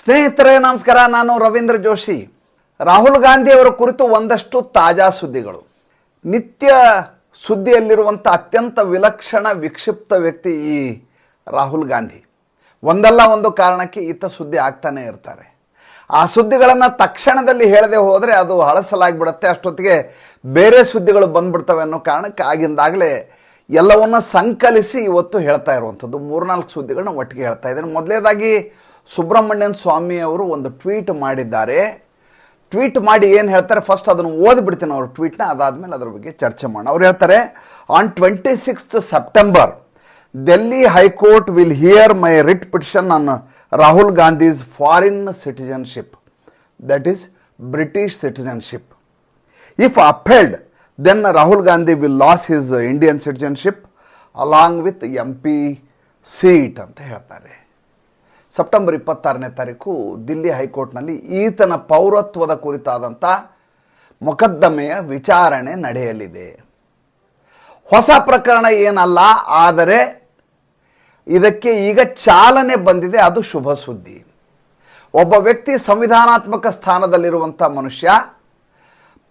ಸ್ನೇಹಿತರೆ, ನಮಸ್ಕಾರ. ನಾನು ರವೀಂದ್ರ ಜೋಶಿ. ರಾಹುಲ್ ಗಾಂಧಿ ಅವರ ಕುರಿತು ಒಂದಷ್ಟು ತಾಜಾ ಸುದ್ದಿಗಳು. ನಿತ್ಯ ಸುದ್ದಿಯಲ್ಲಿರುವಂಥ ಅತ್ಯಂತ ವಿಲಕ್ಷಣ ವಿಕ್ಷಿಪ್ತ ವ್ಯಕ್ತಿ ಈ ರಾಹುಲ್ ಗಾಂಧಿ. ಒಂದಲ್ಲ ಒಂದು ಕಾರಣಕ್ಕೆ ಈತ ಸುದ್ದಿ ಆಗ್ತಾನೆ ಇರ್ತಾರೆ. ಆ ಸುದ್ದಿಗಳನ್ನು ತಕ್ಷಣದಲ್ಲಿ ಹೇಳದೆ ಹೋದರೆ ಅದು ಹಳಸಲಾಗಿಬಿಡುತ್ತೆ. ಅಷ್ಟೊತ್ತಿಗೆ ಬೇರೆ ಸುದ್ದಿಗಳು ಬಂದ್ಬಿಡ್ತವೆ ಅನ್ನೋ ಕಾರಣಕ್ಕೆ ಆಗಿಂದಾಗಲೇ ಎಲ್ಲವನ್ನ ಸಂಕಲಿಸಿ ಇವತ್ತು ಹೇಳ್ತಾ ಇರುವಂಥದ್ದು. ಮೂರ್ನಾಲ್ಕು ಸುದ್ದಿಗಳನ್ನ ಒಟ್ಟಿಗೆ ಹೇಳ್ತಾ ಇದ್ದೇನೆ. ಮೊದಲೇದಾಗಿ ಸುಬ್ರಹ್ಮಣ್ಯನ್ ಸ್ವಾಮಿ ಅವರು ಒಂದು ಟ್ವೀಟ್ ಮಾಡಿದ್ದಾರೆ. ಟ್ವೀಟ್ ಮಾಡಿ ಏನು ಹೇಳ್ತಾರೆ? ಫಸ್ಟ್ ಅದನ್ನು ಓದಿಬಿಡ್ತೀನಿ ಅವ್ರ ಟ್ವೀಟ್ನ ಅದಾದಮೇಲೆ ಅದರ ಬಗ್ಗೆ ಚರ್ಚೆ ಮಾಡೋಣ. ಅವ್ರು ಹೇಳ್ತಾರೆ on twenty sixth September Delhi high court will hear my writ petition on Rahul Gandhi's foreign citizenship that is British citizenship if upheld then Rahul Gandhi will lose his Indian citizenship along with M P seat ಅಂತ ಹೇಳ್ತಾರೆ. September ಇಪ್ಪತ್ತಾರನೇ ತಾರೀಕು ದಿಲ್ಲಿ ಹೈಕೋರ್ಟ್ನಲ್ಲಿ ಈತನ ಪೌರತ್ವದ ಕುರಿತಾದಂಥ ಮೊಕದ್ದಮೆಯ ವಿಚಾರಣೆ ನಡೆಯಲಿದೆ. ಹೊಸ ಪ್ರಕರಣ ಏನಲ್ಲ, ಆದರೆ ಇದಕ್ಕೆ ಈಗ ಚಾಲನೆ ಬಂದಿದೆ, ಅದು ಶುಭ ಸುದ್ದಿ. ಒಬ್ಬ ವ್ಯಕ್ತಿ ಸಂವಿಧಾನಾತ್ಮಕ ಸ್ಥಾನದಲ್ಲಿರುವಂಥ ಮನುಷ್ಯ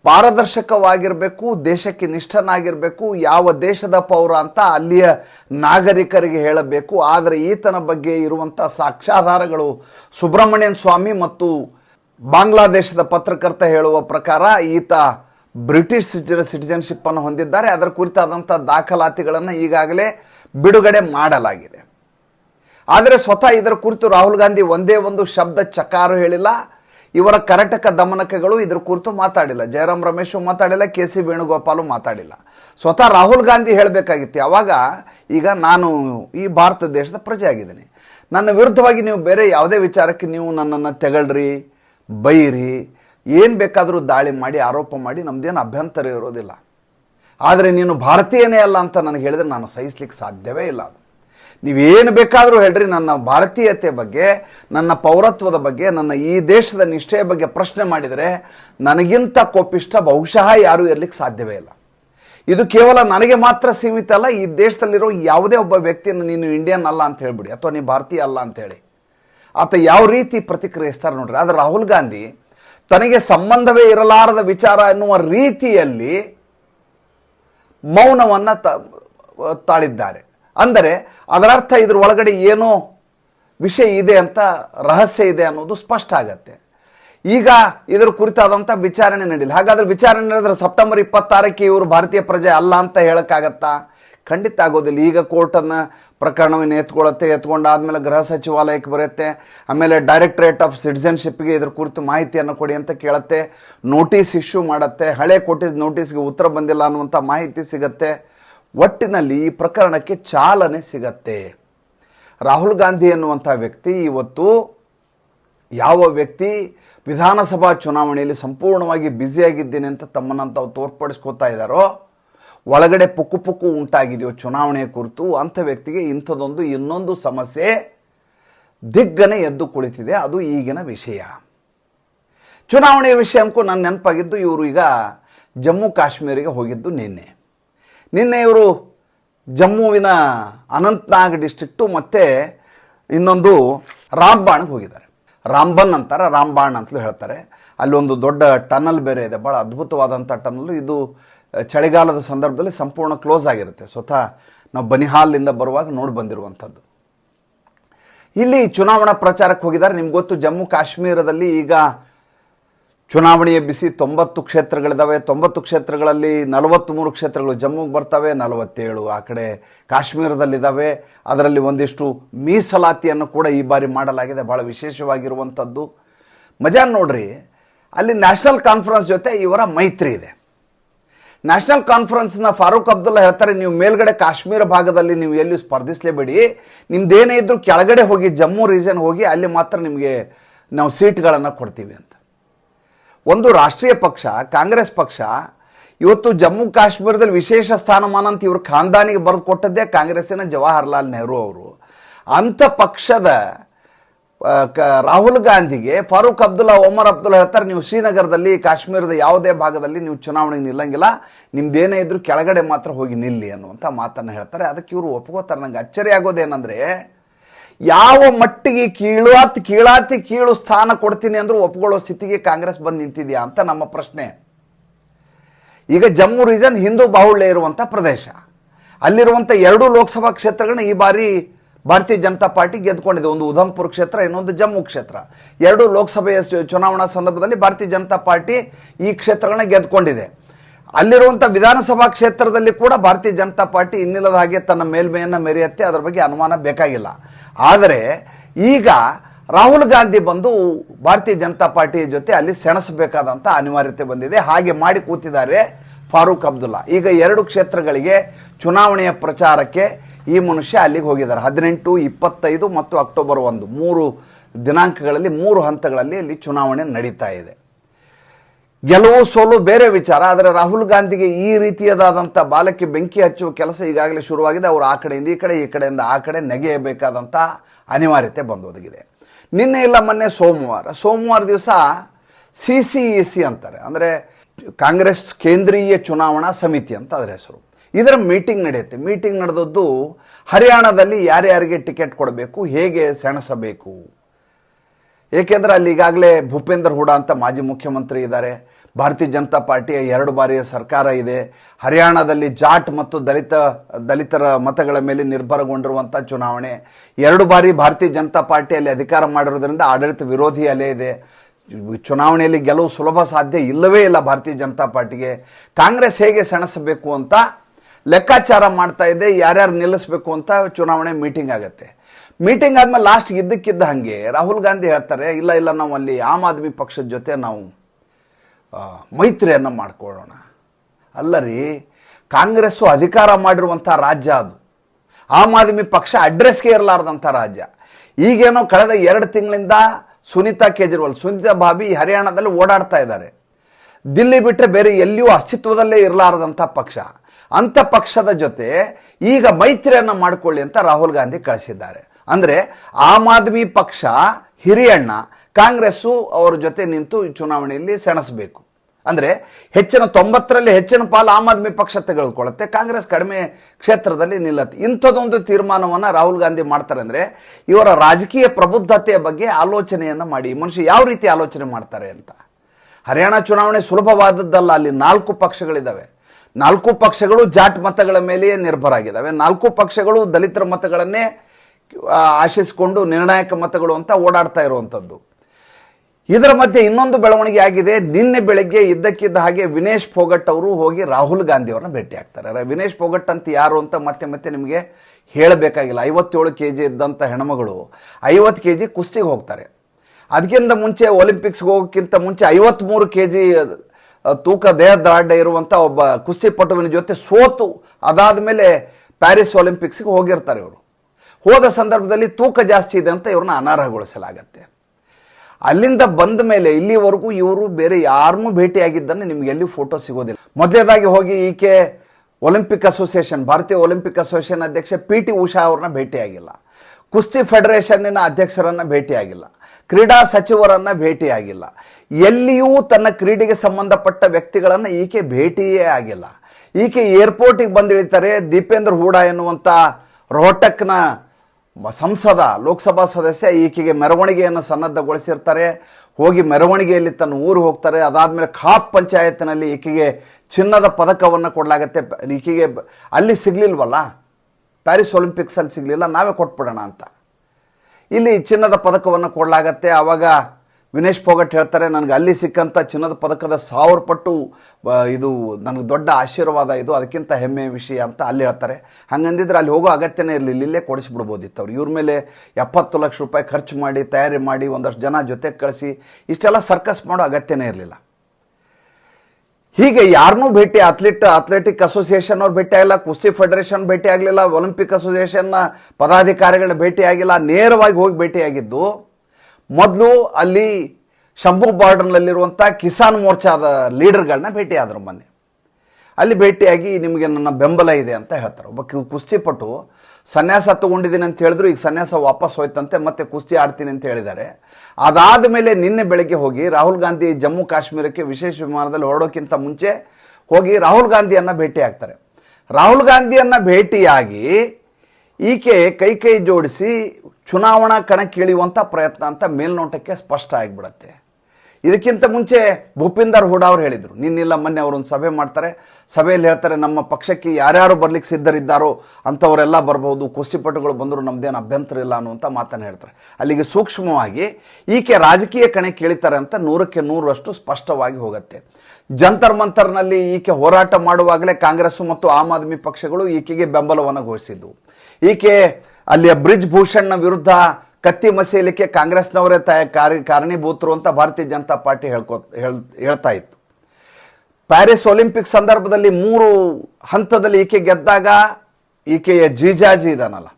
ಪಾರದರ್ಶಕವಾಗಿರಬೇಕು, ದೇಶಕ್ಕೆ ನಿಷ್ಠನಾಗಿರಬೇಕು, ಯಾವ ದೇಶದ ಪೌರ ಅಂತ ಅಲ್ಲಿಯ ನಾಗರಿಕರಿಗೆ ಹೇಳಬೇಕು. ಆದರೆ ಈತನ ಬಗ್ಗೆ ಇರುವಂಥ ಸಾಕ್ಷ್ಯಾಧಾರಗಳು ಸುಬ್ರಹ್ಮಣ್ಯನ್ ಸ್ವಾಮಿ ಮತ್ತು ಬಾಂಗ್ಲಾದೇಶದ ಪತ್ರಕರ್ತ ಹೇಳುವ ಪ್ರಕಾರ ಈತ ಬ್ರಿಟಿಷ್ ಸಿಟಿಜನ್ಶಿಪ್ ಅನ್ನು ಹೊಂದಿದ್ದಾರೆ. ಅದರ ಕುರಿತಾದಂಥ ದಾಖಲಾತಿಗಳನ್ನು ಈಗಾಗಲೇ ಬಿಡುಗಡೆ ಮಾಡಲಾಗಿದೆ. ಆದರೆ ಸ್ವತಃ ಇದರ ಕುರಿತು ರಾಹುಲ್ ಗಾಂಧಿ ಒಂದೇ ಒಂದು ಶಬ್ದ ಚಕಾರು ಹೇಳಿಲ್ಲ. ಇವರ ಕರಟಕ ದಮನಕಗಳು ಇದ್ರ ಕುರಿತು ಮಾತಾಡಿಲ್ಲ. ಜಯರಾಮ್ ರಮೇಶ್ ಮಾತಾಡಿಲ್ಲ, ಕೆ ಸಿ ವೇಣುಗೋಪಾಲು ಮಾತಾಡಿಲ್ಲ. ಸ್ವತಃ ರಾಹುಲ್ ಗಾಂಧಿ ಹೇಳಬೇಕಾಗಿತ್ತು. ಯಾವಾಗ? ಈಗ ನಾನು ಈ ಭಾರತ ದೇಶದ ಪ್ರಜೆ ಆಗಿದ್ದೀನಿ ನನ್ನ ವಿರುದ್ಧವಾಗಿ ನೀವು ಬೇರೆ ಯಾವುದೇ ವಿಚಾರಕ್ಕೆ ನೀವು ನನ್ನನ್ನು ತೆಗಳ್ರಿ, ಬೈರಿ, ಏನು ಬೇಕಾದರೂ ದಾಳಿ ಮಾಡಿ, ಆರೋಪ ಮಾಡಿ ನಮ್ದೇನು ಅಭ್ಯಂತರ ಇರೋದಿಲ್ಲ. ಆದರೆ ನೀನು ಭಾರತೀಯನೇ ಅಲ್ಲ ಅಂತ ನನಗೆ ಹೇಳಿದ್ರೆ ನಾನು ಸಹಿಸ್ಲಿಕ್ಕೆ ಸಾಧ್ಯವೇ ಇಲ್ಲ ಅದು. ನೀವೇನು ಬೇಕಾದರೂ ಹೇಳ್ರಿ, ನನ್ನ ಭಾರತೀಯತೆ ಬಗ್ಗೆ, ನನ್ನ ಪೌರತ್ವದ ಬಗ್ಗೆ, ನನ್ನ ಈ ದೇಶದ ನಿಷ್ಠೆಯ ಬಗ್ಗೆ ಪ್ರಶ್ನೆ ಮಾಡಿದರೆ ನನಗಿಂತ ಕೋಪಿಷ್ಟ ಬಹುಶಃ ಯಾರೂ ಇರಲಿಕ್ಕೆ ಸಾಧ್ಯವೇ ಇಲ್ಲ. ಇದು ಕೇವಲ ನನಗೆ ಮಾತ್ರ ಸೀಮಿತ ಅಲ್ಲ, ಈ ದೇಶದಲ್ಲಿರೋ ಯಾವುದೇ ಒಬ್ಬ ವ್ಯಕ್ತಿಯನ್ನು ನೀನು ಇಂಡಿಯನ್ ಅಲ್ಲ ಅಂತ ಹೇಳ್ಬಿಡಿ, ಅಥವಾ ನೀ ಭಾರತೀಯ ಅಲ್ಲ ಅಂತೇಳಿ ಆತ ಯಾವ ರೀತಿ ಪ್ರತಿಕ್ರಿಯಿಸ್ತಾರೆ ನೋಡ್ರಿ, ಆದರೆ ರಾಹುಲ್ ಗಾಂಧಿ ತನಗೆ ಸಂಬಂಧವೇ ಇರಲಾರದ ವಿಚಾರ ಎನ್ನುವ ರೀತಿಯಲ್ಲಿ ಮೌನವನ್ನು ತಾಳಿದ್ದಾರೆ. ಅಂದರೆ ಅದರ ಅರ್ಥ ಇದ್ರ ಒಳಗಡೆ ಏನೋ ವಿಷಯ ಇದೆ ಅಂತ ರಹಸ್ಯ ಇದೆ ಅನ್ನೋದು ಸ್ಪಷ್ಟ ಆಗತ್ತೆ. ಈಗ ಇದರ ಕುರಿತಾದಂಥ ವಿಚಾರಣೆ ನಡೀಲಿ. ಹಾಗಾದ್ರೆ ವಿಚಾರಣೆ ನಡೆದ್ರೆ ಸೆಪ್ಟೆಂಬರ್ ಇಪ್ಪತ್ತಾರಕ್ಕೆ ಇವರು ಭಾರತೀಯ ಪ್ರಜೆ ಅಲ್ಲ ಅಂತ ಹೇಳೋಕ್ಕಾಗತ್ತಾ? ಖಂಡಿತ ಆಗೋದಿಲ್ಲ. ಈಗ ಕೋರ್ಟನ್ನು ಪ್ರಕರಣವನ್ನು ಎತ್ಕೊಳ್ಳುತ್ತೆ ಎತ್ಕೊಂಡಾದ್ಮೇಲೆ ಗೃಹ ಸಚಿವಾಲಯಕ್ಕೆ ಬರುತ್ತೆ, ಆಮೇಲೆ ಡೈರೆಕ್ಟ್ರೇಟ್ ಆಫ್ ಸಿಟಿಸನ್ಶಿಪ್ಗೆ ಇದ್ರ ಕುರಿತು ಮಾಹಿತಿಯನ್ನು ಕೊಡಿ ಅಂತ ಕೇಳುತ್ತೆ. ನೋಟಿಸ್ ಇಶ್ಯೂ ಮಾಡುತ್ತೆ. ಹಳೆ ಕೊಟ್ಟಿದ್ದ ನೋಟಿಸ್ಗೆ ಉತ್ತರ ಬಂದಿಲ್ಲ ಅನ್ನುವಂಥ ಮಾಹಿತಿ ಸಿಗತ್ತೆ. ಒಟ್ಟಿನಲ್ಲಿ ಈ ಪ್ರಕರಣಕ್ಕೆ ಚಾಲನೆ ಸಿಗತ್ತೆ. ರಾಹುಲ್ ಗಾಂಧಿ ಎನ್ನುವಂಥ ವ್ಯಕ್ತಿ ಇವತ್ತು ಯಾವ ವ್ಯಕ್ತಿ ವಿಧಾನಸಭಾ ಚುನಾವಣೆಯಲ್ಲಿ ಸಂಪೂರ್ಣವಾಗಿ ಬ್ಯುಸಿಯಾಗಿದ್ದೇನೆ ಅಂತ ತಮ್ಮನ್ನು ತಾವು ತೋರ್ಪಡಿಸ್ಕೋತಾ ಇದ್ದಾರೋ, ಒಳಗಡೆ ಪುಕ್ಕು ಪುಕ್ಕು ಉಂಟಾಗಿದೆಯೋ ಚುನಾವಣೆಯ ಕುರಿತು ಅಂಥ ವ್ಯಕ್ತಿಗೆ ಇಂಥದ್ದೊಂದು ಇನ್ನೊಂದು ಸಮಸ್ಯೆ ದಿಗ್ಗನೆ ಎದ್ದು ಕುಳಿತಿದೆ, ಅದು ಈಗಿನ ವಿಷಯ. ಚುನಾವಣೆಯ ವಿಷಯ ನನ್ನ ನೆನಪಾಗಿದ್ದು ಇವರು ಈಗ ಜಮ್ಮು ಕಾಶ್ಮೀರಿಗೆ ಹೋಗಿದ್ದು ನಿನ್ನೆ. ನಿನ್ನೆ ಇವರು ಜಮ್ಮುವಿನ ಅನಂತ್ನಾಗ್ ಡಿಸ್ಟ್ರಿಕ್ಟು ಮತ್ತು ಇನ್ನೊಂದು ರಾಮ್ಬಾಣ್ಗೆ ಹೋಗಿದ್ದಾರೆ. ರಾಂಬನ್ ಅಂತಾರೆ, ರಾಮ್ಬಾಣ್ ಅಂತಲೂ ಹೇಳ್ತಾರೆ. ಅಲ್ಲಿ ಒಂದು ದೊಡ್ಡ ಟನಲ್ ಬೇರೆ ಇದೆ ಭಾಳ ಅದ್ಭುತವಾದಂಥ ಟನಲ್. ಇದು ಚಳಿಗಾಲದ ಸಂದರ್ಭದಲ್ಲಿ ಸಂಪೂರ್ಣ ಕ್ಲೋಸ್ ಆಗಿರುತ್ತೆ. ಸ್ವತಃ ನಾವು ಬನಿಹಾಲ್ನಿಂದ ಬರುವಾಗ ನೋಡಿ ಬಂದಿರುವಂಥದ್ದು. ಇಲ್ಲಿ ಚುನಾವಣಾ ಪ್ರಚಾರಕ್ಕೆ ಹೋಗಿದ್ದಾರೆ. ನಿಮ್ಗೆ ಗೊತ್ತು, ಜಮ್ಮು ಕಾಶ್ಮೀರದಲ್ಲಿ ಈಗ ಚುನಾವಣೆಯ ಬಿಸಿ ತೊಂಬತ್ತು ಕ್ಷೇತ್ರಗಳಿದ್ದಾವೆ ತೊಂಬತ್ತು ಕ್ಷೇತ್ರಗಳಲ್ಲಿ ನಲವತ್ತ್ಮೂರು ಕ್ಷೇತ್ರಗಳು ಜಮ್ಮುಗೆ ಬರ್ತವೆ, ನಲವತ್ತೇಳು ಆ ಕಡೆ ಕಾಶ್ಮೀರದಲ್ಲಿದ್ದಾವೆ ಅದರಲ್ಲಿ ಒಂದಿಷ್ಟು ಮೀಸಲಾತಿಯನ್ನು ಕೂಡ ಈ ಬಾರಿ ಮಾಡಲಾಗಿದೆ ಭಾಳ ವಿಶೇಷವಾಗಿರುವಂಥದ್ದು. ಮಜಾ ನೋಡ್ರಿ, ಅಲ್ಲಿ ನ್ಯಾಷನಲ್ ಕಾನ್ಫರೆನ್ಸ್ ಜೊತೆ ಇವರ ಮೈತ್ರಿ ಇದೆ. ನ್ಯಾಷನಲ್ ಕಾನ್ಫರೆನ್ಸ್ನ ಫಾರೂಕ್ ಅಬ್ದುಲ್ಲಾ ಹೇಳ್ತಾರೆ, ನೀವು ಮೇಲ್ಗಡೆ ಕಾಶ್ಮೀರ ಭಾಗದಲ್ಲಿ ನೀವು ಎಲ್ಲಿ ಸ್ಪರ್ಧಿಸಲೇಬೇಡಿ. ನಿಮ್ದೇನೇ ಇದ್ರೂ ಕೆಳಗಡೆ ಹೋಗಿ ಜಮ್ಮು ರೀಜನ್ ಹೋಗಿ ಅಲ್ಲಿ ಮಾತ್ರ ನಿಮಗೆ ನಾವು ಸೀಟ್ಗಳನ್ನು ಕೊಡ್ತೀವಿ ಅಂತ. ಒಂದು ರಾಷ್ಟ್ರೀಯ ಪಕ್ಷ, ಕಾಂಗ್ರೆಸ್ ಪಕ್ಷ, ಇವತ್ತು ಜಮ್ಮು ಕಾಶ್ಮೀರದಲ್ಲಿ ವಿಶೇಷ ಸ್ಥಾನಮಾನ ಅಂತ ಇವರು ಖಾನ್ದಾನಿಗೆ ಬರೆದು ಕೊಟ್ಟದ್ದೇ ಕಾಂಗ್ರೆಸ್ಸಿನ ಜವಾಹರ್ಲಾಲ್ ನೆಹರು ಅವರು. ಅಂಥ ಪಕ್ಷದ ಕ- ರಾಹುಲ್ ಗಾಂಧಿಗೆ ಫಾರೂಕ್ ಅಬ್ದುಲ್ಲಾ, ಒಮರ್ ಅಬ್ದುಲ್ಲಾ ಹೇಳ್ತಾರೆ, ನೀವು ಶ್ರೀನಗರದಲ್ಲಿ ಕಾಶ್ಮೀರದ ಯಾವುದೇ ಭಾಗದಲ್ಲಿ ನೀವು ಚುನಾವಣೆಗೆ ನಿಲ್ಲಂಗಿಲ್ಲ, ನಿಮ್ದೇನೇ ಇದ್ರೂ ಕೆಳಗಡೆ ಮಾತ್ರ ಹೋಗಿ ನಿಲ್ಲಿ ಅನ್ನುವಂಥ ಮಾತನ್ನು ಹೇಳ್ತಾರೆ. ಅದಕ್ಕೆ ಇವರು ಒಪ್ಕೋತಾರೆ. ನಂಗೆ ಅಚ್ಚರಿ ಆಗೋದೇನೆಂದರೆ ಯಾವ ಮಟ್ಟಿಗೆ ಕೀಳಾತಿ ಕೀಳಾತಿ, ಕೀಳು ಸ್ಥಾನ ಕೊಡ್ತೀನಿ ಅಂದರೂ ಒಪ್ಕೊಳ್ಳೋ ಸ್ಥಿತಿಗೆ ಕಾಂಗ್ರೆಸ್ ಬಂದು ನಿಂತಿದೆಯಾ ಅಂತ ನಮ್ಮ ಪ್ರಶ್ನೆ. ಈಗ ಜಮ್ಮು ರೀಜನ್ ಹಿಂದೂ ಬಾಹುಳ್ಯ ಇರುವಂಥ ಪ್ರದೇಶ. ಅಲ್ಲಿರುವಂಥ ಎರಡು ಲೋಕಸಭಾ ಕ್ಷೇತ್ರಗಳನ್ನ ಈ ಬಾರಿ ಭಾರತೀಯ ಜನತಾ ಪಾರ್ಟಿ ಗೆದ್ಕೊಂಡಿದೆ. ಒಂದು ಉಧಂಪುರ ಕ್ಷೇತ್ರ, ಇನ್ನೊಂದು ಜಮ್ಮು ಕ್ಷೇತ್ರ. ಎರಡು ಲೋಕಸಭೆಯ ಚುನಾವಣಾ ಸಂದರ್ಭದಲ್ಲಿ ಭಾರತೀಯ ಜನತಾ ಪಾರ್ಟಿ ಈ ಕ್ಷೇತ್ರಗಳನ್ನ ಗೆದ್ಕೊಂಡಿದೆ. ಅಲ್ಲಿರುವಂಥ ವಿಧಾನಸಭಾ ಕ್ಷೇತ್ರದಲ್ಲಿ ಕೂಡ ಭಾರತೀಯ ಜನತಾ ಪಾರ್ಟಿ ಇನ್ನಿಲ್ಲದ ಹಾಗೆ ತನ್ನ ಮೇಲ್ಮೆಯನ್ನು ಮೆರೆಯುತ್ತೆ, ಅದರ ಬಗ್ಗೆ ಅನುಮಾನ ಬೇಕಾಗಿಲ್ಲ. ಆದರೆ ಈಗ ರಾಹುಲ್ ಗಾಂಧಿ ಬಂದು ಭಾರತೀಯ ಜನತಾ ಪಾರ್ಟಿಯ ಜೊತೆ ಅಲ್ಲಿ ಸೆಣಸಬೇಕಾದಂಥ ಅನಿವಾರ್ಯತೆ ಬಂದಿದೆ. ಹಾಗೆ ಮಾಡಿ ಕೂತಿದ್ದಾರೆ ಫಾರೂಕ್ ಅಬ್ದುಲ್ಲಾ. ಈಗ ಎರಡು ಕ್ಷೇತ್ರಗಳಿಗೆ ಚುನಾವಣೆಯ ಪ್ರಚಾರಕ್ಕೆ ಈ ಮನುಷ್ಯ ಅಲ್ಲಿಗೆ ಹೋಗಿದ್ದಾರೆ. ಹದಿನೆಂಟು, ಇಪ್ಪತ್ತೈದು ಮತ್ತು ಅಕ್ಟೋಬರ್ ಒಂದು. ಮೂರು ದಿನಾಂಕಗಳಲ್ಲಿ, ಮೂರು ಹಂತಗಳಲ್ಲಿ ಅಲ್ಲಿ ಚುನಾವಣೆ ನಡೀತಾ ಇದೆ. ಗೆಲುವು ಸೋಲು ಬೇರೆ ವಿಚಾರ, ಆದರೆ ರಾಹುಲ್ ಗಾಂಧಿಗೆ ಈ ರೀತಿಯದಾದಂಥ ಬಾಲಕ್ಕೆ ಬೆಂಕಿ ಹಚ್ಚುವ ಕೆಲಸ ಈಗಾಗಲೇ ಶುರುವಾಗಿದೆ. ಅವರು ಆ ಕಡೆಯಿಂದ ಈ ಕಡೆ, ಈ ಕಡೆಯಿಂದ ಆ ಕಡೆ ನೆಗೆಯಬೇಕಾದಂಥ ಅನಿವಾರ್ಯತೆ ಬಂದೊದಗಿದೆ ನಿನ್ನೆ ಇಲ್ಲ, ಮೊನ್ನೆ ಸೋಮವಾರ. ಸೋಮವಾರ ದಿವಸ ಸಿ ಸಿ ಇ ಸಿ ಅಂತಾರೆ. ಅಂದರೆ ಕಾಂಗ್ರೆಸ್ ಕೇಂದ್ರೀಯ ಚುನಾವಣಾ ಸಮಿತಿ ಅಂತ ಅದರ ಹೆಸರು. ಇದರ ಮೀಟಿಂಗ್ ನಡೆಯುತ್ತೆ. ಮೀಟಿಂಗ್ ನಡೆದದ್ದು ಹರಿಯಾಣದಲ್ಲಿ ಯಾರ್ಯಾರಿಗೆ ಟಿಕೆಟ್ ಕೊಡಬೇಕು, ಹೇಗೆ ಸೆಣಸಬೇಕು? ಏಕೆಂದರೆ ಅಲ್ಲಿ ಈಗಾಗಲೇ ಭೂಪೇಂದ್ರ ಹೂಡಾ ಅಂತ ಮಾಜಿ ಮುಖ್ಯಮಂತ್ರಿ ಇದ್ದಾರೆ. ಭಾರತೀಯ ಜನತಾ ಪಾರ್ಟಿಯ ಎರಡು ಬಾರಿಯ ಸರ್ಕಾರ ಇದೆ. ಹರಿಯಾಣದಲ್ಲಿ ಜಾಟ್ ಮತ್ತು ದಲಿತ, ದಲಿತರ ಮತಗಳ ಮೇಲೆ ನಿರ್ಭರಗೊಂಡಿರುವಂಥ ಚುನಾವಣೆ. ಎರಡು ಬಾರಿ ಭಾರತೀಯ ಜನತಾ ಪಾರ್ಟಿಯಲ್ಲಿ ಅಧಿಕಾರ ಮಾಡಿರೋದ್ರಿಂದ ಆಡಳಿತ ವಿರೋಧಿ ಅಲೆ ಇದೆ. ಚುನಾವಣೆಯಲ್ಲಿ ಗೆಲುವು ಸುಲಭ ಸಾಧ್ಯ ಇಲ್ಲವೇ ಇಲ್ಲ ಭಾರತೀಯ ಜನತಾ ಪಾರ್ಟಿಗೆ. ಕಾಂಗ್ರೆಸ್ ಹೇಗೆ ಸೆಣಸಬೇಕು ಅಂತ ಲೆಕ್ಕಾಚಾರ ಮಾಡ್ತಾ ಇದೆ. ಯಾರ್ಯಾರು ನಿಲ್ಲಿಸಬೇಕು ಅಂತ ಚುನಾವಣೆ ಮೀಟಿಂಗ್ ಆಗುತ್ತೆ. ಮೀಟಿಂಗ್ ಆದ್ಮೇಲೆ ಲಾಸ್ಟ್ ಇದ್ದಕ್ಕಿದ್ದ ಹಾಗೆ. ರಾಹುಲ್ ಗಾಂಧಿ ಹೇಳ್ತಾರೆ, ಇಲ್ಲ ಇಲ್ಲ, ನಾವು ಅಲ್ಲಿ ಆಮ್ ಆದ್ಮಿ ಪಕ್ಷದ ಜೊತೆ ನಾವು ಮೈತ್ರಿಯನ್ನು ಮಾಡ್ಕೊಳ್ಳೋಣ. ಅಲ್ಲ ರೀ ಕಾಂಗ್ರೆಸ್ಸು ಅಧಿಕಾರ ಮಾಡಿರುವಂಥ ರಾಜ್ಯ ಅದು. ಆಮ್ ಆದ್ಮಿ ಪಕ್ಷ ಅಡ್ರೆಸ್ಗೆ ಇರಲಾರ್ದಂಥ ರಾಜ್ಯ. ಈಗೇನೋ ಕಳೆದ ಎರಡು ತಿಂಗಳಿಂದ ಸುನೀತಾ ಕೇಜ್ರಿವಾಲ್, ಸುನೀತಾ ಬಾಬಿ ಹರಿಯಾಣದಲ್ಲಿ ಓಡಾಡ್ತಾ ಇದ್ದಾರೆ. ದಿಲ್ಲಿ ಬಿಟ್ಟರೆ ಬೇರೆ ಎಲ್ಲಿಯೂ ಅಸ್ತಿತ್ವದಲ್ಲೇ ಇರಲಾರದಂಥ ಪಕ್ಷ. ಅಂಥ ಪಕ್ಷದ ಜೊತೆ ಈಗ ಮೈತ್ರಿಯನ್ನು ಮಾಡಿಕೊಳ್ಳಿ ಅಂತ ರಾಹುಲ್ ಗಾಂಧಿ ಕಳಿಸಿದ್ದಾರೆ. ಅಂದರೆ ಆಮ್ ಆದ್ಮಿ ಪಕ್ಷ ಹಿರಿಯಣ್ಣ ಕಾಂಗ್ರೆಸ್ಸು ಅವರ ಜೊತೆ ನಿಂತು ಚುನಾವಣೆಯಲ್ಲಿ ಸೆಣಸಬೇಕು. ಅಂದರೆ ಹೆಚ್ಚಿನ ತೊಂಬತ್ತರಲ್ಲಿ ಹೆಚ್ಚಿನ ಪಾಲು ಆಮ್ ಆದ್ಮಿ ಪಕ್ಷ ತೆಗೆದುಕೊಳ್ಳುತ್ತೆ, ಕಾಂಗ್ರೆಸ್ ಕಡಿಮೆ ಕ್ಷೇತ್ರದಲ್ಲಿ ನಿಲ್ಲತ್ತೆ. ಇಂಥದೊಂದು ತೀರ್ಮಾನವನ್ನು ರಾಹುಲ್ ಗಾಂಧಿ ಮಾಡ್ತಾರೆ ಅಂದರೆ ಇವರ ರಾಜಕೀಯ ಪ್ರಬುದ್ಧತೆಯ ಬಗ್ಗೆ ಆಲೋಚನೆಯನ್ನು ಮಾಡಿ. ಮನುಷ್ಯ ಯಾವ ರೀತಿ ಆಲೋಚನೆ ಮಾಡ್ತಾರೆ ಅಂತ? ಹರಿಯಾಣ ಚುನಾವಣೆ ಸುಲಭವಾದದ್ದಲ್ಲ, ಅಲ್ಲಿ ನಾಲ್ಕು ಪಕ್ಷಗಳಿದ್ದಾವೆ ನಾಲ್ಕು ಪಕ್ಷಗಳು ಜಾಟ್ ಮತಗಳ ಮೇಲೆಯೇ ನಿರ್ಭರ ಆಗಿದ್ದಾವೆ ನಾಲ್ಕು ಪಕ್ಷಗಳು ದಲಿತರ ಮತಗಳನ್ನೇ ಆಶಿಸಿಕೊಂಡು ನಿರ್ಣಾಯಕ ಮತಗಳು ಅಂತ ಓಡಾಡ್ತಾ ಇರುವಂಥದ್ದು. ಇದರ ಮಧ್ಯೆ ಇನ್ನೊಂದು ಬೆಳವಣಿಗೆ ಆಗಿದೆ. ನಿನ್ನೆ ಬೆಳಗ್ಗೆ ಇದ್ದಕ್ಕಿದ್ದ ಹಾಗೆ ವಿನೇಶ್ ಫೋಗಟ್ ಅವರು ಹೋಗಿ ರಾಹುಲ್ ಗಾಂಧಿ ಅವ್ರನ್ನ ಭೇಟಿ ಆಗ್ತಾರೆ. ವಿನೇಶ್ ಫೋಗಟ್ ಅಂತ ಯಾರು ಅಂತ ಮತ್ತೆ ಮತ್ತೆ ನಿಮಗೆ ಹೇಳಬೇಕಾಗಿಲ್ಲ. ಐವತ್ತೇಳು ಕೆ ಜಿ ಇದ್ದಂಥ ಹೆಣ್ಮಗಳು ಐವತ್ತು ಕೆ ಜಿ ಕುಸ್ತಿಗೆ ಹೋಗ್ತಾರೆ. ಅದಕ್ಕಿಂತ ಮುಂಚೆ ಒಲಿಂಪಿಕ್ಸ್ಗೆ ಹೋಗೋಕ್ಕಿಂತ ಮುಂಚೆ ಐವತ್ತ್ಮೂರು ಕೆ ಜಿ ತೂಕ ದೇಹ ದಾಢ್ಯ ಇರುವಂಥ ಒಬ್ಬ ಕುಸ್ತಿಪಟುವಿನ ಜೊತೆ ಸೋತು ಅದಾದ ಮೇಲೆ ಪ್ಯಾರಿಸ್ ಒಲಿಂಪಿಕ್ಸ್ಗೆ ಹೋಗಿರ್ತಾರೆ ಇವರು. ಹೋದ ಸಂದರ್ಭದಲ್ಲಿ ತೂಕ ಜಾಸ್ತಿ ಇದೆ ಅಂತ ಇವ್ರನ್ನ ಅನರ್ಹಗೊಳಿಸಲಾಗತ್ತೆ. ಅಲ್ಲಿಂದ ಬಂದ ಮೇಲೆ ಇಲ್ಲಿವರೆಗೂ ಇವರು ಬೇರೆ ಯಾರನ್ನೂ ಭೇಟಿಯಾಗಿದ್ದನ್ನು ನಿಮ್ಗೆ ಎಲ್ಲಿ ಫೋಟೋ ಸಿಗೋದಿಲ್ಲ. ಮೊದಲೇದಾಗಿ ಹೋಗಿ ಈಕೆ ಒಲಿಂಪಿಕ್ ಅಸೋಸಿಯೇಷನ್ ಭಾರತೀಯ ಒಲಿಂಪಿಕ್ ಅಸೋಸಿಯೇಷನ್ ಅಧ್ಯಕ್ಷ ಪಿ ಟಿ ಉಷಾ ಅವ್ರನ್ನ ಭೇಟಿಯಾಗಿಲ್ಲ. ಕುಸ್ತಿ ಫೆಡರೇಷನ್ನಿನ ಅಧ್ಯಕ್ಷರನ್ನು ಭೇಟಿಯಾಗಿಲ್ಲ. ಕ್ರೀಡಾ ಸಚಿವರನ್ನು ಭೇಟಿಯಾಗಿಲ್ಲ. ಎಲ್ಲಿಯೂ ತನ್ನ ಕ್ರೀಡೆಗೆ ಸಂಬಂಧಪಟ್ಟ ವ್ಯಕ್ತಿಗಳನ್ನು ಈಕೆ ಭೇಟಿಯೇ ಆಗಿಲ್ಲ. ಈಕೆ ಏರ್ಪೋರ್ಟಿಗೆ ಬಂದಿಳಿತಾರೆ ದೀಪೇಂದ್ರ ಹೂಡ ಎನ್ನುವಂಥ ರೋಹಟಕ್ನ ಸಂಸದ, ಲೋಕಸಭಾ ಸದಸ್ಯ ಈಕೆಗೆ ಮೆರವಣಿಗೆಯನ್ನು ಸನ್ನದ್ಧಗೊಳಿಸಿರ್ತಾರೆ. ಹೋಗಿ ಮೆರವಣಿಗೆಯಲ್ಲಿ ತನ್ನ ಊರು ಹೋಗ್ತಾರೆ. ಅದಾದಮೇಲೆ ಖಾಪ್ ಪಂಚಾಯತ್ನಲ್ಲಿ ಈಕೆಗೆ ಚಿನ್ನದ ಪದಕವನ್ನು ಕೊಡಲಾಗತ್ತೆ. ಈಕೆಗೆ ಅಲ್ಲಿ ಸಿಗಲಿಲ್ವಲ್ಲ? ಪ್ಯಾರಿಸ್ ಒಲಿಂಪಿಕ್ಸಲ್ಲಿ ಸಿಗಲಿಲ್ಲ. ನಾವೇ ಕೊಟ್ಬಿಡೋಣ ಅಂತ. ಇಲ್ಲಿ ಚಿನ್ನದ ಪದಕವನ್ನು ಕೊಡಲಾಗತ್ತೆ. ಆವಾಗ ವಿನೇಶ್ ಪೋಗಟ್ ಹೇಳ್ತಾರೆ, ನನಗೆ ಅಲ್ಲಿ ಸಿಕ್ಕಂಥ ಚಿನ್ನದ ಪದಕದ ಸಾವಿರ ಪಟ್ಟು ಇದು ನನಗೆ ದೊಡ್ಡ ಆಶೀರ್ವಾದ ಇದು, ಅದಕ್ಕಿಂತ ಹೆಮ್ಮೆಯ ವಿಷಯ ಅಂತ ಅಲ್ಲಿ ಹೇಳ್ತಾರೆ. ಹಂಗಂದಿದ್ರೆ ಅಲ್ಲಿ ಹೋಗೋ ಅಗತ್ಯನೇ ಇರಲಿಲ್ಲ, ಇಲ್ಲೇ ಕೊಡಿಸ್ಬಿಡ್ಬೋದಿತ್ತು ಅವ್ರು ಇವ್ರ ಮೇಲೆ ಎಪ್ಪತ್ತು ಲಕ್ಷ ರೂಪಾಯಿ ಖರ್ಚು ಮಾಡಿ, ತಯಾರಿ ಮಾಡಿ, ಒಂದಷ್ಟು ಜನ ಜೊತೆಗೆ ಕಳಿಸಿ, ಇಷ್ಟೆಲ್ಲ ಸರ್ಕಸ್ ಮಾಡೋ ಅಗತ್ಯನೇ ಇರಲಿಲ್ಲ. ಹೀಗೆ ಯಾರನ್ನೂ ಭೇಟಿ, ಅಥ್ಲೀಟ್, ಅಥ್ಲೆಟಿಕ್ ಅಸೋಸಿಯೇಷನ್ ಅವ್ರು ಭೇಟಿ ಆಗಿಲ್ಲ, ಕುಸ್ತಿ ಫೆಡರೇಷನ್ ಭೇಟಿ ಆಗಲಿಲ್ಲ ಒಲಿಂಪಿಕ್ ಅಸೋಸಿಯೇಷನ್ನ ಪದಾಧಿಕಾರಿಗಳನ್ನ ಭೇಟಿ ಆಗಿಲ್ಲ, ನೇರವಾಗಿ ಹೋಗಿ ಭೇಟಿಯಾಗಿದ್ದು ಮೊದಲು ಅಲ್ಲಿ ಶಂಭು ಬಾರ್ಡರ್ನಲ್ಲಿರುವಂಥ ಕಿಸಾನ್ ಮೋರ್ಚಾದ ಲೀಡರ್ಗಳನ್ನ ಭೇಟಿಯಾದರು ಮೊನ್ನೆ. ಅಲ್ಲಿ ಭೇಟಿಯಾಗಿ ನಿಮಗೆ ನನ್ನ ಬೆಂಬಲ ಇದೆ ಅಂತ ಹೇಳ್ತಾರೆ. ಒಬ್ಬ ಕುಸ್ತಿಪಟ್ಟು ಕುಸ್ತಿಪಟು, ಸನ್ಯಾಸ ತಗೊಂಡಿದ್ದೀನಿ ಅಂತ ಹೇಳಿದ್ರು, ಈಗ ಸನ್ಯಾಸ ವಾಪಸ್ ಹೋಯ್ತಂತೆ, ಮತ್ತೆ ಕುಸ್ತಿ ಆಡ್ತೀನಿ ಅಂತ ಹೇಳಿದ್ದಾರೆ. ಅದಾದ ಮೇಲೆ ನಿನ್ನೆ ಬೆಳಗ್ಗೆ ಹೋಗಿ ರಾಹುಲ್ ಗಾಂಧಿ ಜಮ್ಮು ಕಾಶ್ಮೀರಕ್ಕೆ ವಿಶೇಷ ವಿಮಾನದಲ್ಲಿ ಹೊರಡೋಕ್ಕಿಂತ ಮುಂಚೆ ಹೋಗಿ ರಾಹುಲ್ ಗಾಂಧಿಯನ್ನು ಭೇಟಿ ಆಗ್ತಾರೆ ರಾಹುಲ್ ಗಾಂಧಿಯನ್ನು ಭೇಟಿಯಾಗಿ ಈಕೆ ಕೈ ಕೈ ಜೋಡಿಸಿ ಚುನಾವಣಾ ಕಣಕ್ಕಿಳಿಯುವಂಥ ಪ್ರಯತ್ನ ಅಂತ ಮೇಲ್ನೋಟಕ್ಕೆ ಸ್ಪಷ್ಟ ಆಗಿಬಿಡತ್ತೆ. ಇದಕ್ಕಿಂತ ಮುಂಚೆ ಭೂಪಿಂದರ್ ಹುಡಾ ಅವರು ಹೇಳಿದರು, ನಿನ್ನಿಲ್ಲ ಮೊನ್ನೆ ಅವರೊಂದು ಸಭೆ ಮಾಡ್ತಾರೆ, ಸಭೆಯಲ್ಲಿ ಹೇಳ್ತಾರೆ ನಮ್ಮ ಪಕ್ಷಕ್ಕೆ ಯಾರ್ಯಾರು ಬರಲಿಕ್ಕೆ ಸಿದ್ಧರಿದ್ದಾರೋ ಅಂಥವರೆಲ್ಲ ಬರ್ಬೋದು, ಕುಸ್ತಿಪಟುಗಳು ಬಂದರೂ ನಮ್ಮದೇನು ಅಭ್ಯಂತರ ಇಲ್ಲ ಅನ್ನುವಂಥ ಮಾತನ್ನು ಹೇಳ್ತಾರೆ. ಅಲ್ಲಿಗೆ ಸೂಕ್ಷ್ಮವಾಗಿ ಈಕೆ ರಾಜಕೀಯ ಕಣೆ ಕೇಳಿತಾರೆ ಅಂತ ನೂರಕ್ಕೆ ನೂರಷ್ಟು ಸ್ಪಷ್ಟವಾಗಿ ಹೋಗುತ್ತೆ. ಜಂತರ್ ಮಂತರ್ನಲ್ಲಿ ಈಕೆ ಹೋರಾಟ ಮಾಡುವಾಗಲೇ ಕಾಂಗ್ರೆಸ್ಸು ಮತ್ತು ಆಮ್ ಆದ್ಮಿ ಪಕ್ಷಗಳು ಈಕೆಗೆ ಬೆಂಬಲವನ್ನು ಘೋಷಿಸಿದ್ದವು ಈಕೆ ಅಲ್ಲಿಯ ಬ್ರಿಜ್ ಭೂಷಣ್ನ ವಿರುದ್ಧ ಕತ್ತಿ ಮಸೀಲಿಕ್ಕೆ ಕಾಂಗ್ರೆಸ್ನವರೇ ತಯ ಕಾರ್ಯ ಕಾರಣೀಭೂತರು ಅಂತ ಭಾರತೀಯ ಜನತಾ ಪಾರ್ಟಿ ಹೇಳ್ಕೊ ಹೇಳ್ ಹೇಳ್ತಾ ಇತ್ತು. ಪ್ಯಾರಿಸ್ ಒಲಿಂಪಿಕ್ ಸಂದರ್ಭದಲ್ಲಿ ಮೂರು ಹಂತದಲ್ಲಿ ಈಕೆ ಗೆದ್ದಾಗ ಈಕೆಯ ಜೀಜಾಜಿ ಇದಾನಲ್ಲ,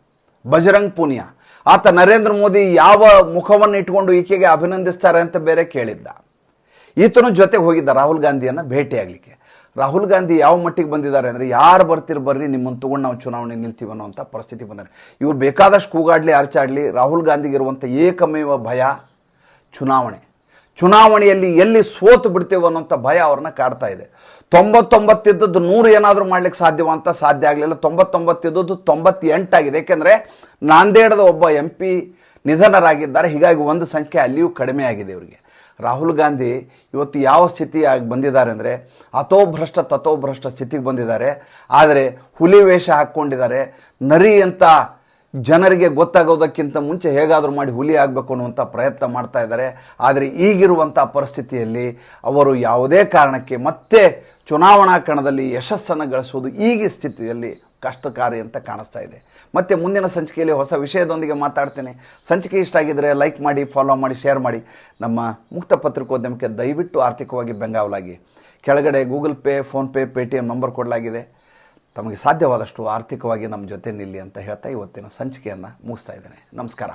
ಬಜರಂಗ್ ಪುನಿಯಾ. ಆತ ನರೇಂದ್ರ ಮೋದಿ ಯಾವ ಮುಖವನ್ನು ಇಟ್ಕೊಂಡು ಈಕೆಗೆ ಅಭಿನಂದಿಸ್ತಾರೆ ಅಂತ ಬೇರೆ ಕೇಳಿದ್ದ. ಈತನು ಜೊತೆಗೆ ಹೋಗಿದ್ದ ರಾಹುಲ್ ಗಾಂಧಿಯನ್ನು ಭೇಟಿಯಾಗಲಿಕ್ಕೆ. ರಾಹುಲ್ ಗಾಂಧಿ ಯಾವ ಮಟ್ಟಿಗೆ ಬಂದಿದ್ದಾರೆ ಅಂದರೆ ಯಾರು ಬರ್ತಿರ್ ಬರ್ರಿ, ನಿಮ್ಮನ್ನು ತೊಗೊಂಡು ನಾವು ಚುನಾವಣೆ ನಿಲ್ತೀವಿ ಅನ್ನೋಂಥ ಪರಿಸ್ಥಿತಿ ಬಂದರೆ ಇವ್ರು ಬೇಕಾದಷ್ಟು ಕೂಗಾಡಲಿ ಅರ್ಚಾಡಲಿ ರಾಹುಲ್ ಗಾಂಧಿಗೆ ಗಾಂಧಿಗಿರುವಂಥ ಏಕಮೇವ ಭಯ ಚುನಾವಣೆ. ಚುನಾವಣೆಯಲ್ಲಿ ಎಲ್ಲಿ ಸೋತು ಬಿಡ್ತೇವೆ ಅನ್ನೋಂಥ ಭಯ ಅವ್ರನ್ನ ಕಾಡ್ತಾ ಇದೆ. ತೊಂಬತ್ತೊಂಬತ್ತಿದ್ದದ್ದು ನೂರು ಏನಾದರೂ ಮಾಡ್ಲಿಕ್ಕೆ ಸಾಧ್ಯವಂತ ಸಾಧ್ಯ ಆಗಲಿಲ್ಲ. ತೊಂಬತ್ತೊಂಬತ್ತಿದ್ದದ್ದು ತೊಂಬತ್ತೆಂಟಾಗಿದೆ. ಏಕೆಂದರೆ ನಾಂದೇಡದ ಒಬ್ಬ ಎಂ ಪಿ ನಿಧನರಾಗಿದ್ದಾರೆ. ಹೀಗಾಗಿ ಒಂದು ಸಂಖ್ಯೆ ಅಲ್ಲಿಯೂ ಕಡಿಮೆ ಆಗಿದೆ ಇವರಿಗೆ. ರಾಹುಲ್ ಗಾಂಧಿ ಇವತ್ತು ಯಾವ ಸ್ಥಿತಿಯಾಗಿ ಬಂದಿದ್ದಾರೆ ಅಂದರೆ ಅಥೋಭ್ರಷ್ಟ ತಥೋಭ್ರಷ್ಟ ಸ್ಥಿತಿಗೆ ಬಂದಿದ್ದಾರೆ. ಆದರೆ ಹುಲಿ ವೇಷ ಹಾಕ್ಕೊಂಡಿದ್ದಾರೆ. ನರಿ ಅಂತ ಜನರಿಗೆ ಗೊತ್ತಾಗೋದಕ್ಕಿಂತ ಮುಂಚೆ ಹೇಗಾದರೂ ಮಾಡಿ ಹುಲಿ ಆಗಬೇಕು ಅನ್ನುವಂಥ ಪ್ರಯತ್ನ ಮಾಡ್ತಾ ಇದ್ದಾರೆ. ಆದರೆ ಈಗಿರುವಂಥ ಪರಿಸ್ಥಿತಿಯಲ್ಲಿ ಅವರು ಯಾವುದೇ ಕಾರಣಕ್ಕೆ ಮತ್ತೆ ಚುನಾವಣಾ ಕಣದಲ್ಲಿ ಯಶಸ್ಸನ್ನು ಗಳಿಸುವುದು ಈಗ ಸ್ಥಿತಿಯಲ್ಲಿ ಕಷ್ಟಕಾರಿ ಅಂತ ಕಾಣಿಸ್ತಾ ಇದೆ. ಮತ್ತೆ ಮುಂದಿನ ಸಂಚಿಕೆಯಲ್ಲಿ ಹೊಸ ವಿಷಯದೊಂದಿಗೆ ಮಾತಾಡ್ತೇನೆ. ಸಂಚಿಕೆ ಇಷ್ಟ ಆಗಿದ್ದರೆ ಲೈಕ್ ಮಾಡಿ ಫಾಲೋ ಮಾಡಿ ಶೇರ್ ಮಾಡಿ. ನಮ್ಮ ಮುಕ್ತ ಪತ್ರಿಕೋದ್ಯಮಕ್ಕೆ ದಯವಿಟ್ಟು ಆರ್ಥಿಕವಾಗಿ ಬೆಂಗಾವಲಾಗಿ. ಕೆಳಗಡೆ Google pay PhonePe Paytm number ಕೊಡಲಾಗಿದೆ. ತಮಗೆ ಸಾಧ್ಯವಾದಷ್ಟು ಆರ್ಥಿಕವಾಗಿ ನಮ್ಮ ಜೊತೆ ನಿಲ್ಲಿ ಅಂತ ಹೇಳ್ತಾ ಇವತ್ತಿನ ಸಂಚಿಕೆಯನ್ನು ಮುಗಿಸ್ತಾ ಇದ್ದೇನೆ. ನಮಸ್ಕಾರ.